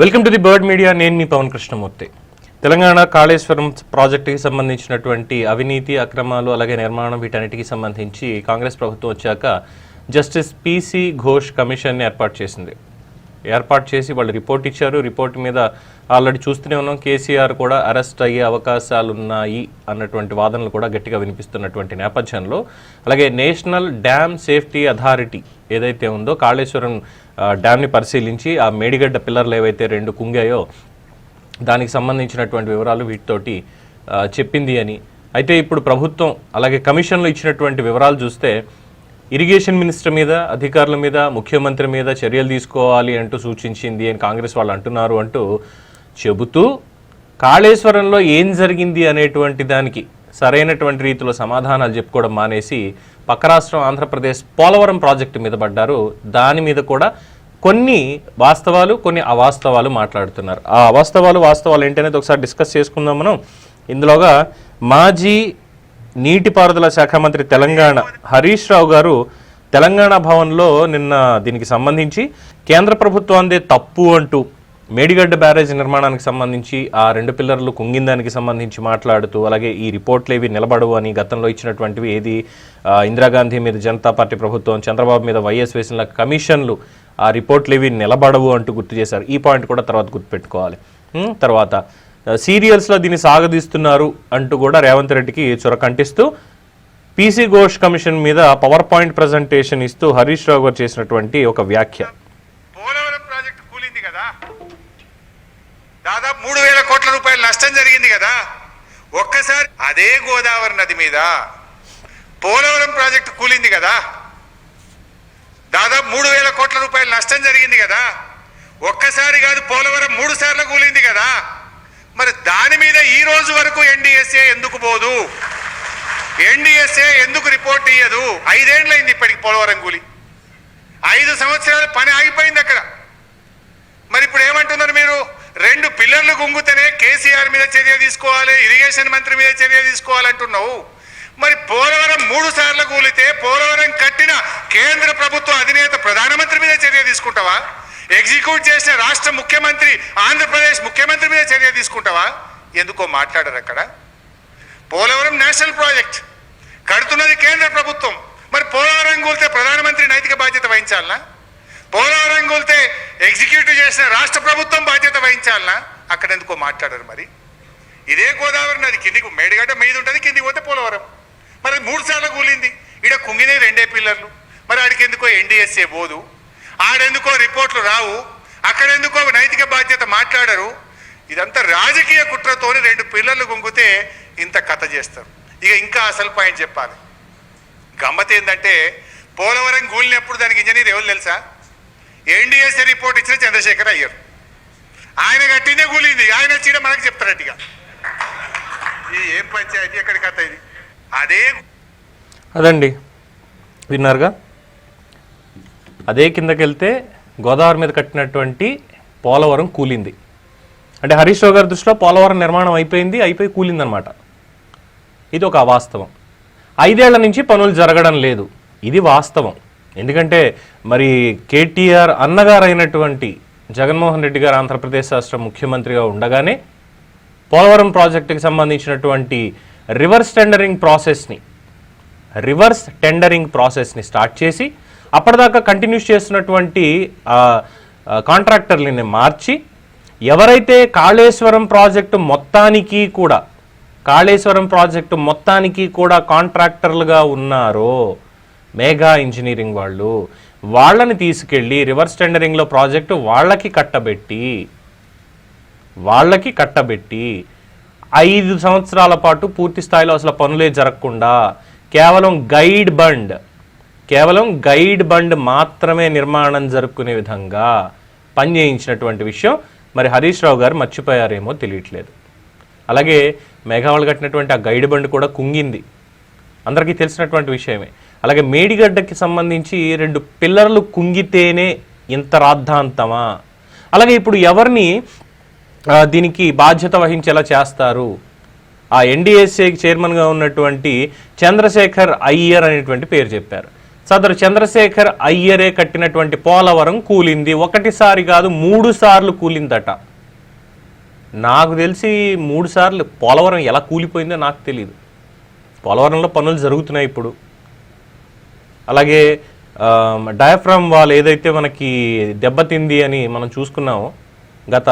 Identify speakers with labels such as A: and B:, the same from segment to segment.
A: Welcome to the Bird Media. నేను మీ పవన్ కృష్ణమూర్తి. తెలంగాణ కాళేశ్వరం ప్రాజెక్టుకి సంబంధించినటువంటి అవినీతి అక్రమాలు అలాగే నిర్మాణం వీటన్నిటికీ సంబంధించి కాంగ్రెస్ ప్రభుత్వం వచ్చాక జస్టిస్ పిసి ఘోష్ కమిషన్ని ఏర్పాటు చేసింది. ఏర్పాటు చేసి వాళ్ళు రిపోర్ట్ ఇచ్చారు. రిపోర్ట్ మీద ఆల్రెడీ చూస్తూనే ఉన్నాం. కేసీఆర్ కూడా అరెస్ట్ అయ్యే అవకాశాలు ఉన్నాయి అన్నటువంటి వాదనలు కూడా గట్టిగా వినిపిస్తున్నటువంటి నేపథ్యంలో. అలాగే నేషనల్ డ్యామ్ సేఫ్టీ అథారిటీ ఏదైతే ఉందో కాళేశ్వరం డ్యామ్ని పరిశీలించి ఆ మేడిగడ్డ పిల్లర్లు ఏవైతే రెండు కుంగాయో దానికి సంబంధించినటువంటి వివరాలు వీటితోటి చెప్పింది అని. అయితే ఇప్పుడు ప్రభుత్వం అలాగే కమిషన్లో ఇచ్చినటువంటి వివరాలు చూస్తే ఇరిగేషన్ మినిస్టర్ మీద అధికారుల మీద ముఖ్యమంత్రి మీద చర్యలు తీసుకోవాలి అంటూ సూచించింది అని కాంగ్రెస్ వాళ్ళు అంటున్నారు అంటూ చెబుతూ కాళేశ్వరంలో ఏం జరిగింది అనేటువంటి దానికి సరైనటువంటి రీతిలో సమాధానాలు చెప్పుకోవడం మానేసి పక్క రాష్ట్రం ఆంధ్రప్రదేశ్ పోలవరం ప్రాజెక్టు మీద పడ్డారు. దాని మీద కూడా కొన్ని వాస్తవాలు కొన్ని అవాస్తవాలు మాట్లాడుతున్నారు. ఆ అవాస్తవాలు వాస్తవాలు ఏంటనేది ఒకసారి డిస్కస్ చేసుకుందాం మనం. ఇందులోగా మాజీ నీటిపారుదల శాఖ మంత్రి తెలంగాణ హరీష్ రావు గారు తెలంగాణ భవన్లో నిన్న దీనికి సంబంధించి కేంద్ర ప్రభుత్వాందే తప్పు అంటూ మేడిగడ్డ బ్యారేజ్ నిర్మాణానికి సంబంధించి ఆ రెండు పిల్లర్లు కుంగిందానికి సంబంధించి మాట్లాడుతూ అలాగే ఈ రిపోర్ట్లు ఏవి నిలబడవు అని గతంలో ఇచ్చినటువంటివి ఏది ఇందిరాగాంధీ మీద జనతా పార్టీ ప్రభుత్వం చంద్రబాబు మీద వైఎస్ వేసిన కమిషన్లు ఆ రిపోర్ట్లు ఏవి నిలబడవు అంటూ గుర్తు చేశారు. ఈ పాయింట్ కూడా తర్వాత గుర్తుపెట్టుకోవాలి. తర్వాత సీరియల్స్లో దీన్ని సాగదీస్తున్నారు అంటూ కూడా రేవంత్ రెడ్డికి చొరకంటిస్తూ పీసీ ఘోష్ కమిషన్ మీద పవర్ పాయింట్ ప్రజెంటేషన్ ఇస్తూ హరీష్ రావు గారు చేసినటువంటి ఒక వ్యాఖ్య.
B: పోలవరం కూలింది కదా. దాదాపు మూడు వేల కోట్ల రూపాయల నష్టం జరిగింది కదా. ఒక్కసారి అదే గోదావరి నది మీద పోలవరం ప్రాజెక్టు కూలింది కదా. దాదాపు మూడు వేల కోట్ల రూపాయల నష్టం జరిగింది కదా. ఒక్కసారి కాదు పోలవరం మూడు సార్లు కూలింది కదా. మరి దాని మీద ఈ రోజు వరకు ఎన్డీఎస్ఏ ఎందుకు పోదు? ఎన్డీఎస్ఏ ఎందుకు రిపోర్ట్ ఇయ్యదు? ఐదేండ్లైంది ఇప్పటికి పోలవరం కూలి ఐదు సంవత్సరాలు పని ఆగిపోయింది అక్కడ. మరి ఇప్పుడు ఏమంటున్నారు మీరు? రెండు పిల్లర్లు గుంగుతేనే కేసీఆర్ మీద చర్య తీసుకోవాలి ఇరిగేషన్ మంత్రి మీద చర్య తీసుకోవాలంటున్నావు. మరి పోలవరం మూడు సార్లు కూలితే పోలవరం కట్టిన కేంద్ర ప్రభుత్వ అధినేత ప్రధానమంత్రి మీద చర్య తీసుకుంటావా? ఎగ్జిక్యూట్ చేసిన రాష్ట్ర ముఖ్యమంత్రి ఆంధ్రప్రదేశ్ ముఖ్యమంత్రి మీద చర్య తీసుకుంటావా? ఎందుకో మాట్లాడరు అక్కడ. పోలవరం నేషనల్ ప్రాజెక్ట్ కడుతున్నది కేంద్ర ప్రభుత్వం. మరి పోలవరం కూలితే ప్రధానమంత్రి నైతిక బాధ్యత వహించాలనా? పోలవరం కూలితే ఎగ్జిక్యూటివ్ చేసిన రాష్ట్ర ప్రభుత్వం బాధ్యత వహించాలనా? అక్కడ ఎందుకో మాట్లాడరు మరి. ఇదే గోదావరి నది కిందికి మేడిగడ్డ మీద ఉంటుంది కిందికి పోతే పోలవరం. మరి మూడు సార్లు కూలింది. ఈడ కుంగినే రెండే పిల్లర్లు. మరి ఆడికి ఎందుకో ఎన్డీఎస్ఏ పోదు. ఆడెందుకో రిపోర్ట్లు రావు అక్కడెందుకో నైతిక బాధ్యత మాట్లాడరు. ఇదంతా రాజకీయ కుట్రతోని రెండు పిల్లర్లు గుంగితే ఇంత కథ చేస్తారు. ఇక ఇంకా అసలు పాయింట్ చెప్పాలి. గమ్మత్ ఏంటంటే పోలవరం కూలినప్పుడు దానికి ఇంజనీర్ ఎవరు తెలుసా? ఎన్డీఎస్ఏ రిపోర్ట్ ఇచ్చిన చంద్రశేఖర్ అయ్యారు. ఆయన కట్టిందే కూలింది ఆయన వచ్చి మనకు చెప్తారట ఇక. ఇది ఏం పంచాయతీ? ఎక్కడి కథ ఇది? అదే
A: అదండి. విన్నారుగా? అదే కిందకెళ్తే గోదావరి మీద కట్టినటువంటి పోలవరం కూలింది. అంటే హరీష్ రావు గారి దృష్టిలో పోలవరం నిర్మాణం అయిపోయింది అయిపోయి కూలిందనమాట. ఇది ఒక అవాస్తవం. ఐదేళ్ళ నుంచి పనులు జరగడం లేదు. ఇది వాస్తవం. ఎందుకంటే మరి కేటీఆర్ అన్నగారు అయినటువంటి జగన్మోహన్ రెడ్డి గారు ఆంధ్రప్రదేశ్ రాష్ట్ర ముఖ్యమంత్రిగా ఉండగానే పోలవరం ప్రాజెక్టుకి సంబంధించినటువంటి రివర్స్ టెండరింగ్ ప్రాసెస్ని రివర్స్ టెండరింగ్ ప్రాసెస్ని స్టార్ట్ చేసి అప్పటిదాకా కంటిన్యూస్ చేస్తున్నటువంటి కాంట్రాక్టర్లని మార్చి ఎవరైతే కాళేశ్వరం ప్రాజెక్టు మొత్తానికి కూడా కాళేశ్వరం ప్రాజెక్టు మొత్తానికి కూడా కాంట్రాక్టర్లుగా ఉన్నారో మేఘా ఇంజనీరింగ్ వాళ్ళు వాళ్ళని తీసుకెళ్ళి రివర్స్ టెండరింగ్లో ప్రాజెక్టు వాళ్ళకి కట్టబెట్టి వాళ్ళకి కట్టబెట్టి ఐదు సంవత్సరాల పాటు పూర్తి స్థాయిలో అసలు పనులే జరగకుండా కేవలం గైడ్ బండ్ కేవలం గైడ్ బండ్ మాత్రమే నిర్మాణం జరుపుకునే విధంగా పనిచేయించినటువంటి విషయం మరి హరీష్ రావు గారు మర్చిపోయారేమో తెలియట్లేదు. అలాగే మేఘావాళ్ళు కట్టినటువంటి ఆ గైడ్ బండ్ కూడా కుంగింది. అందరికీ తెలిసినటువంటి విషయమే. అలాగే మేడిగడ్డకి సంబంధించి రెండు పిల్లర్లు కుంగితేనే ఇంత రాద్ధాంతమా? అలాగే ఇప్పుడు ఎవరిని దీనికి బాధ్యత వహించేలా చేస్తారు? ఆ ఎన్డీఎస్ఏకి చైర్మన్గా ఉన్నటువంటి చంద్రశేఖర్ అయ్యర్ అనేటువంటి పేరు చెప్పారు. సదరు చంద్రశేఖర్ అయ్యరే కట్టినటువంటి పోలవరం కూలింది. ఒకటిసారి కాదు మూడు సార్లు కూలిందట. నాకు తెలిసి మూడు సార్లు. పోలవరం ఎలా కూలిపోయిందో నాకు తెలియదు పోలవరంలో పనులు జరుగుతున్నాయి ఇప్పుడు. అలాగే డయాఫ్రామ్ వాల్ ఏదైతే మనకి దెబ్బతింది అని మనం చూసుకున్నామో గత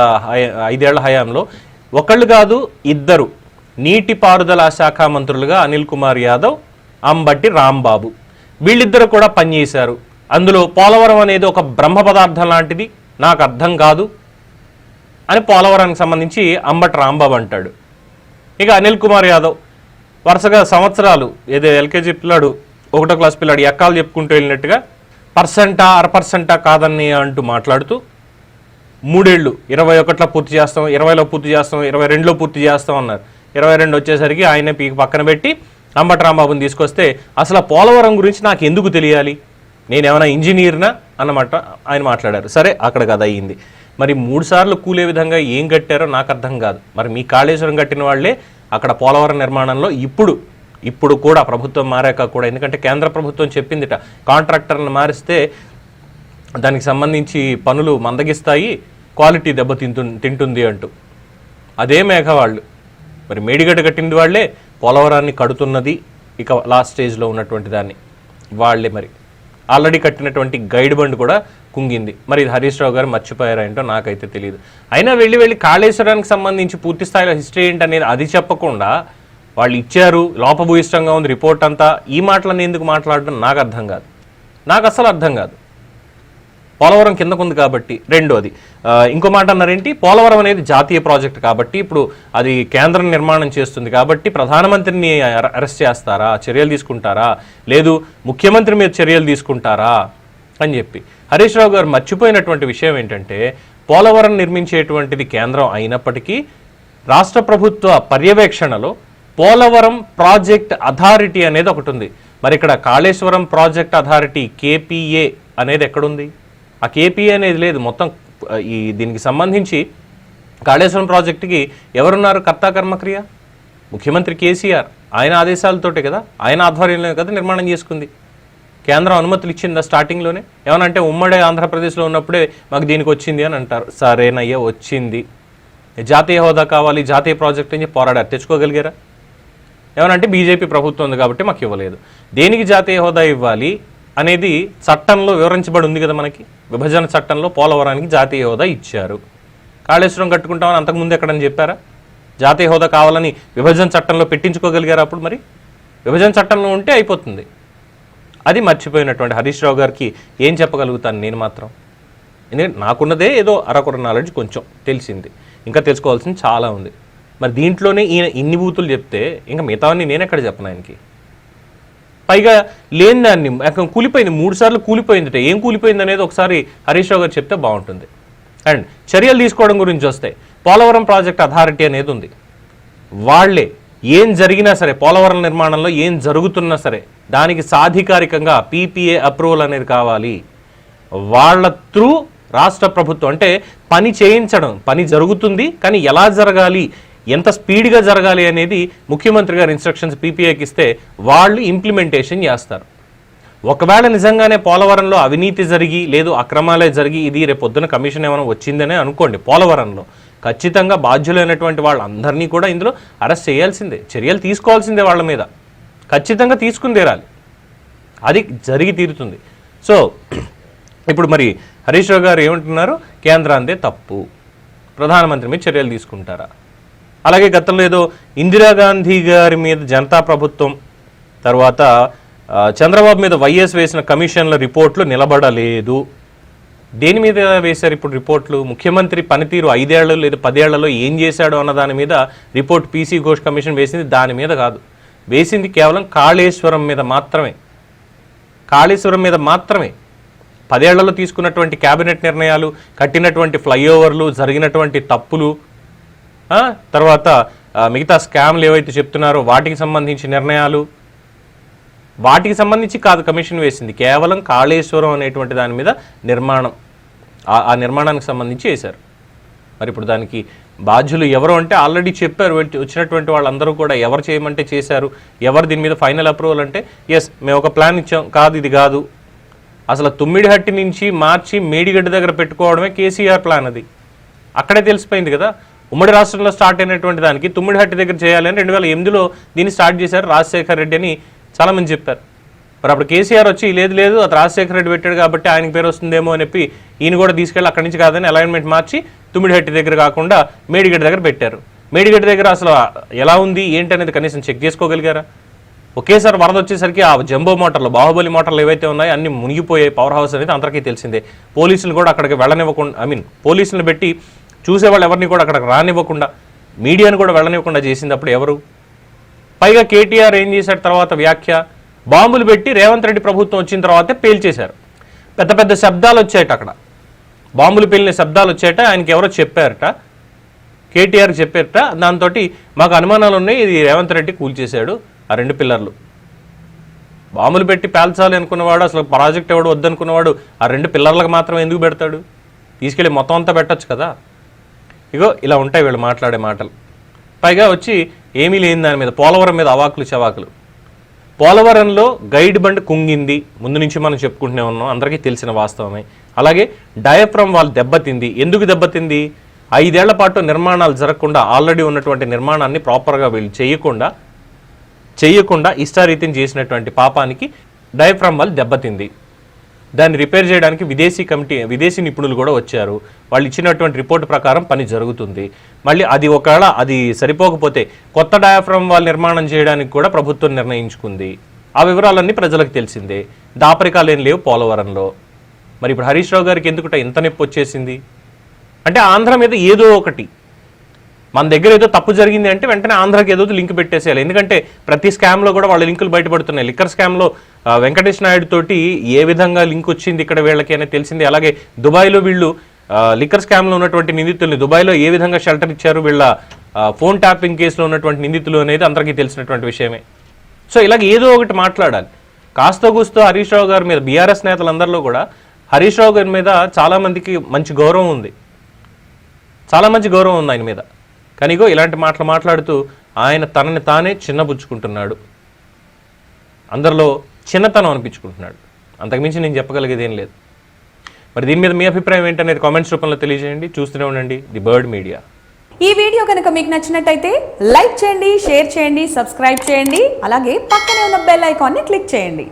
A: ఐదేళ్ళ హయాంలో ఒకళ్ళు కాదు ఇద్దరు. నీటిపారుదల శాఖ మంత్రులుగా అనిల్ కుమార్ యాదవ్ అంబట్టి రాంబాబు. వీళ్ళిద్దరు కూడా పనిచేశారు అందులో పోలవరం అనేది ఒక బ్రహ్మ పదార్థం లాంటిది. నాకు అర్థం కాదు అని పోలవరానికి సంబంధించి అంబటి రాంబాబు అంటాడు. ఇక అనిల్ కుమార్ యాదవ్ వరుసగా సంవత్సరాలు ఏదో ఎల్కేజీ పిల్లాడు ఒకటో క్లాస్ పిల్లాడు ఎక్కాలు చెప్పుకుంటూ వెళ్ళినట్టుగా పర్సెంటా అర పర్సెంటా కాదని అంటూ మాట్లాడుతూ మూడేళ్ళు ఇరవై ఒకటిలో పూర్తి చేస్తాం ఇరవైలో పూర్తి చేస్తాం ఇరవై రెండులో పూర్తి చేస్తాం అన్నారు. ఇరవై రెండు వచ్చేసరికి ఆయన పీకి పక్కన పెట్టి అంబటి రాంబాబుని తీసుకొస్తే అసలు పోలవరం గురించి నాకు ఎందుకు తెలియాలి? నేనేమైనా ఇంజనీర్నా? అన్నమాట ఆయన మాట్లాడారు. సరే అక్కడ కదా అయ్యింది. మరి మూడు సార్లు కూలే విధంగా ఏం కట్టారో నాకు అర్థం కాదు. మరి మీ కాళేశ్వరం కట్టిన వాళ్ళే అక్కడ పోలవరం నిర్మాణంలో ఇప్పుడు ఇప్పుడు కూడా ప్రభుత్వం మారాక కూడా ఎందుకంటే కేంద్ర ప్రభుత్వం చెప్పిందిట కాంట్రాక్టర్ని మారిస్తే దానికి సంబంధించి పనులు మందగిస్తాయి క్వాలిటీ దెబ్బ తింటు తింటుంది అంటూ. అదే మేఘవాళ్ళు. మరి మేడిగడ్డ కట్టింది వాళ్ళే పోలవరాన్ని కడుతున్నది ఇక లాస్ట్ స్టేజ్లో ఉన్నటువంటి దాన్ని. వాళ్ళే మరి. ఆల్రెడీ కట్టినటువంటి గైడ్ బండ్ కూడా కుంగింది. మరి ఇది హరీష్ రావు గారు మర్చిపోయారా ఏంటో నాకైతే తెలియదు అయినా వెళ్ళి వెళ్ళి కాళేశ్వరానికి సంబంధించి పూర్తి స్థాయిలో హిస్టరీ ఏంటనేది అది చెప్పకుండా వాళ్ళు ఇచ్చారు లోపభూయిష్టంగా ఉంది రిపోర్ట్ అంతా. ఈ మాటలన్నీ ఎందుకు మాట్లాడడం నాకు అర్థం కాదు. నాకు అసలు అర్థం కాదు. పోలవరం కిందకుంది కాబట్టి రెండోది. అది ఇంకో మాట అన్నారేంటి? పోలవరం అనేది జాతీయ ప్రాజెక్ట్ కాబట్టి ఇప్పుడు అది కేంద్రం నిర్మాణం చేస్తుంది కాబట్టి ప్రధానమంత్రిని అరెస్ట్ చేస్తారా? చర్యలు తీసుకుంటారా? లేదు ముఖ్యమంత్రి మీద చర్యలు తీసుకుంటారా? అని చెప్పి. హరీష్ రావు గారు మర్చిపోయినటువంటి విషయం ఏంటంటే పోలవరం నిర్మించేటువంటిది కేంద్రం అయినప్పటికీ రాష్ట్ర ప్రభుత్వ పర్యవేక్షణలో పోలవరం ప్రాజెక్ట్ అథారిటీ అనేది ఒకటి ఉంది. మరి ఇక్కడ కాళేశ్వరం ప్రాజెక్ట్ అథారిటీ కేపీఏ అనేది ఎక్కడుంది? ఆ కేపీఏ అనేది లేదు. మొత్తం ఈ దీనికి సంబంధించి కాళేశ్వరం ప్రాజెక్టుకి ఎవరున్నారు? కర్తా కర్మక్రియ ముఖ్యమంత్రి కేసీఆర్. ఆయన ఆదేశాలతోటే కదా? ఆయన ఆధ్వర్యంలోనే కదా నిర్మాణం చేసుకుంది. కేంద్రం అనుమతులు ఇచ్చిందా స్టార్టింగ్లోనే? ఏమనంటే ఉమ్మడి ఆంధ్రప్రదేశ్లో ఉన్నప్పుడే మాకు దీనికి వచ్చింది అని అంటారు. సరేనయ్యా వచ్చింది. జాతీయ హోదా కావాలి జాతీయ ప్రాజెక్ట్ అని చెప్పి పోరాడారు. తెచ్చుకోగలిగారా? ఏమనంటే బీజేపీ ప్రభుత్వం ఉంది కాబట్టి మాకు ఇవ్వలేదు. దేనికి జాతీయ హోదా ఇవ్వాలి? అనేది చట్టంలో వివరించబడి ఉంది కదా మనకి. విభజన చట్టంలో పోలవరానికి జాతీయ హోదా ఇచ్చారు. కాళేశ్వరం కట్టుకుంటామని అంతకుముందు ఎక్కడని చెప్పారా? జాతీయ హోదా కావాలని విభజన చట్టంలో పెట్టించుకోగలిగారు అప్పుడు మరి? విభజన చట్టంలో ఉంటే అయిపోతుంది. అది మర్చిపోయినటువంటి హరీష్ రావు గారికి ఏం చెప్పగలుగుతాను నేను మాత్రం? ఎందుకంటే నాకున్నదే ఏదో అరకొర నాలెడ్జ్ కొంచెం తెలిసింది. ఇంకా తెలుసుకోవాల్సింది చాలా ఉంది. మరి దీంట్లోనే ఈయన ఇన్ని బూతులు చెప్తే ఇంకా మిగతావన్నీ నేను ఎక్కడ చెప్పను ఆయనకి? పైగా లేని దాన్ని కూలిపోయింది. మూడు సార్లు కూలిపోయిందట. ఏం కూలిపోయింది అనేది ఒకసారి హరీష్ రావు గారు చెప్తే బాగుంటుంది. అండ్ చర్యలు తీసుకోవడం గురించి వస్తే పోలవరం ప్రాజెక్ట్ అథారిటీ అనేది ఉంది. వాళ్ళే ఏం జరిగినా సరే పోలవరం నిర్మాణంలో ఏం జరుగుతున్నా సరే దానికి సాధికారికంగా పీపీఏ అప్రూవల్ అనేది కావాలి. వాళ్ళ త్రూ రాష్ట్ర ప్రభుత్వం అంటే పని చేయించడం. పని జరుగుతుంది కానీ ఎలా జరగాలి? ఎంత స్పీడ్గా జరగాలి అనేది ముఖ్యమంత్రి గారు ఇన్స్ట్రక్షన్స్ పీపీఐకి ఇస్తే వాళ్ళు ఇంప్లిమెంటేషన్ చేస్తారు. ఒకవేళ నిజంగానే పోలవరంలో అవినీతి జరిగి లేదు అక్రమాలే జరిగి ఇది రేపు పొద్దున కమిషన్ ఏమైనా వచ్చిందనే అనుకోండి పోలవరంలో. ఖచ్చితంగా బాధ్యులైనటువంటి వాళ్ళందరినీ కూడా ఇందులో అరెస్ట్ చేయాల్సిందే చర్యలు తీసుకోవాల్సిందే వాళ్ళ మీద. ఖచ్చితంగా తీసుకుని తీరాలి. అది జరిగి తీరుతుంది. సో ఇప్పుడు మరి హరీష్ రావు గారు ఏమంటున్నారు? కేంద్రాందే తప్పు. ప్రధానమంత్రి మీద చర్యలు తీసుకుంటారా? అలాగే గతంలో ఏదో ఇందిరాగాంధీ గారి మీద జనతా ప్రభుత్వం తర్వాత చంద్రబాబు మీద వైఎస్ వేసిన కమిషన్ల రిపోర్ట్లు నిలబడలేదు. దేని మీద వేశారు ఇప్పుడు రిపోర్ట్లు? ముఖ్యమంత్రి పనితీరు ఐదేళ్ళలో లేదా పదేళ్ళలో ఏం చేశాడు అన్న దాని మీద రిపోర్ట్ పీసీ ఘోష్ కమిషన్ వేసింది దాని మీద కాదు. వేసింది కేవలం కాళేశ్వరం మీద మాత్రమే. కాళేశ్వరం మీద మాత్రమే. పదేళ్ళలో తీసుకున్నటువంటి క్యాబినెట్ నిర్ణయాలు కట్టినటువంటి ఫ్లైఓవర్లు జరిగినటువంటి తప్పులు తర్వాత మిగతా స్కామ్లు ఏవైతే చెప్తున్నారో వాటికి సంబంధించి నిర్ణయాలు? వాటికి సంబంధించి కాదు కమిషన్ వేసింది. కేవలం కాళేశ్వరం అనేటువంటి దాని మీద నిర్మాణం. ఆ- నిర్మాణానికి సంబంధించి వేశారు. మరి ఇప్పుడు దానికి బాధ్యులు ఎవరు అంటే ఆల్రెడీ చెప్పారు వచ్చినటువంటి వాళ్ళందరూ కూడా ఎవరు చేయమంటే చేశారు ఎవరు దీని మీద ఫైనల్ అప్రూవల్ అంటే ఎస్ మేము ఒక ప్లాన్ ఇచ్చాం కాదు ఇది కాదు. అసలు తుమ్మిడిహట్టి నుంచి మార్చి మేడిగడ్డ దగ్గర పెట్టుకోవడమే కేసీఆర్ ప్లాన్ అది. అక్కడే తెలిసిపోయింది కదా. ఉమ్మడి రాష్ట్రంలో స్టార్ట్ అయినటువంటి దానికి తుమ్మిడిహట్టి దగ్గర చేయాలని రెండు వేల ఎనిమిదిలో దీన్ని స్టార్ట్ చేశారు రాజశేఖర్ రెడ్డి అని చాలామంది చెప్పారు. మరి అప్పుడు కేసీఆర్ వచ్చి లేదు లేదు అది రాజశేఖర రెడ్డి పెట్టాడు కాబట్టి ఆయనకి పేరు వస్తుందేమో అని చెప్పి ఈయన కూడా తీసుకెళ్ళి అక్కడి నుంచి కాదని అలైన్మెంట్ మార్చి తుమ్మిడిహట్టి దగ్గర కాకుండా మేడిగడ్డ దగ్గర పెట్టారు. మేడిగడ్డ దగ్గర అసలు ఎలా ఉంది ఏంటి అనేది కనీసం చెక్ చేసుకోగలిగారా? ఒకేసారి వరద వచ్చేసరికి ఆ జంబో మోటార్లు బాహుబలి మోటార్లు ఏవైతే ఉన్నాయో అన్ని మునిగిపోయాయి. పవర్ హౌస్ అనేది అందరికీ తెలిసిందే. పోలీసులు కూడా అక్కడికి వెళ్ళనివ్వకుండా ఐ మీన్ పోలీసులను పెట్టి చూసేవాళ్ళు ఎవరిని కూడా అక్కడ రానివ్వకుండా మీడియాను కూడా వెళ్ళనివ్వకుండా చేసింది అప్పుడు ఎవరు? పైగా కేటీఆర్ ఏం చేశాడు తర్వాత వ్యాఖ్య? బాంబులు పెట్టి రేవంత్ రెడ్డి ప్రభుత్వం వచ్చిన తర్వాతే పేల్చేశారు. పెద్ద పెద్ద శబ్దాలు వచ్చాయట అక్కడ. బాంబులు పేలిన శబ్దాలు వచ్చాయట ఆయనకి ఎవరో చెప్పారట. కేటీఆర్ చెప్పారట. దాంతో మాకు అనుమానాలు ఉన్నాయి ఇది రేవంత్ రెడ్డి కూల్చేశాడు ఆ రెండు పిల్లర్లు. బాంబులు పెట్టి పేల్చాలి అనుకున్నవాడు అసలు ప్రాజెక్ట్ ఎవడు వద్దనుకున్నవాడు ఆ రెండు పిల్లర్లకు మాత్రం ఎందుకు పెడతాడు? తీసుకెళ్ళి మొత్తం అంతా పెట్టొచ్చు కదా. ఇగో ఇలా ఉంటాయి వీళ్ళు మాట్లాడే మాటలు. పైగా వచ్చి ఏమీ లేని దాని మీద పోలవరం మీద అవాకులు చవాకులు. పోలవరంలో గైడ్ బండ్ కుంగింది ముందు నుంచి మనం చెప్పుకుంటూనే ఉన్నాం అందరికీ తెలిసిన వాస్తవమే. అలాగే డయాఫ్రమ్ వాళ్ళు దెబ్బతింది. ఎందుకు దెబ్బతింది? ఐదేళ్ళ పాటు నిర్మాణాలు జరగకుండా ఆల్రెడీ ఉన్నటువంటి నిర్మాణాన్ని ప్రాపర్గా వీళ్ళు చేయకుండా చేయకుండా ఇష్టారీతిని చేసినటువంటి పాపానికి డయాఫ్రమ్ వాళ్ళు దెబ్బతింది. దాన్ని రిపేర్ చేయడానికి విదేశీ కమిటీ విదేశీ నిపుణులు కూడా వచ్చారు. వాళ్ళు ఇచ్చినటువంటి రిపోర్ట్ ప్రకారం పని జరుగుతుంది. మళ్ళీ అది ఒకవేళ అది సరిపోకపోతే కొత్త డయాఫ్రమ్ వాళ్ళు నిర్మాణం చేయడానికి కూడా ప్రభుత్వం నిర్ణయించుకుంది. ఆ వివరాలన్నీ ప్రజలకు తెలిసిందే. దాపరికాలు ఏం లేవు పోలవరంలో. మరి ఇప్పుడు హరీష్ రావు గారికి ఎందుకుట ఇంత నొప్పి వచ్చేసింది? అంటే ఆంధ్ర మీద ఏదో ఒకటి మన దగ్గర ఏదో తప్పు జరిగింది అంటే వెంటనే ఆంధ్రాకి ఏదో లింక్ పెట్టేసేయాలి. ఎందుకంటే ప్రతి స్కామ్లో కూడా వాళ్ళ లింకులు బయటపడుతున్నాయి. లిక్కర్ స్కామ్లో వెంకటేష్ నాయుడు తోటి ఏ విధంగా లింక్ వచ్చింది ఇక్కడ వీళ్ళకి అనేది తెలిసింది. అలాగే దుబాయ్లో వీళ్ళు లిక్కర్ స్కామ్లో ఉన్నటువంటి నిందితుల్ని దుబాయ్లో ఏ విధంగా షెల్టర్ ఇచ్చారు వీళ్ళ ఫోన్ ట్యాపింగ్ కేసులో ఉన్నటువంటి నిందితులు అనేది అందరికీ తెలిసినటువంటి విషయమే. సో ఇలాగ ఏదో ఒకటి మాట్లాడాలి. కాస్త కూస్తో హరీష్ రావు గారి మీద బీఆర్ఎస్ నేతలందరిలో కూడా హరీష్ రావు గారి మీద చాలామందికి మంచి గౌరవం ఉంది. చాలా మంచి గౌరవం ఉంది ఆయన మీద. కానీ ఇగో ఇలాంటి మాటలు మాట్లాడుతూ ఆయన తనని తానే చిన్నబుచ్చుకుంటున్నాడు. అందరిలో చిన్నతనం అనిపించుకుంటున్నాడు. అంతకుమించి నేను చెప్పగలిగేది ఏం లేదు. మరి దీని మీద మీ అభిప్రాయం ఏంటనేది కామెంట్స్ రూపంలో తెలియజేయండి. చూస్తూనే ఉండండి ది బర్డ్ మీడియా.
C: ఈ వీడియో కనుక మీకు నచ్చినట్టయితే లైక్ చేయండి షేర్ చేయండి సబ్స్క్రైబ్ చేయండి అలాగే పక్కనే ఉన్న బెల్ ఐకాన్ని క్లిక్ చేయండి.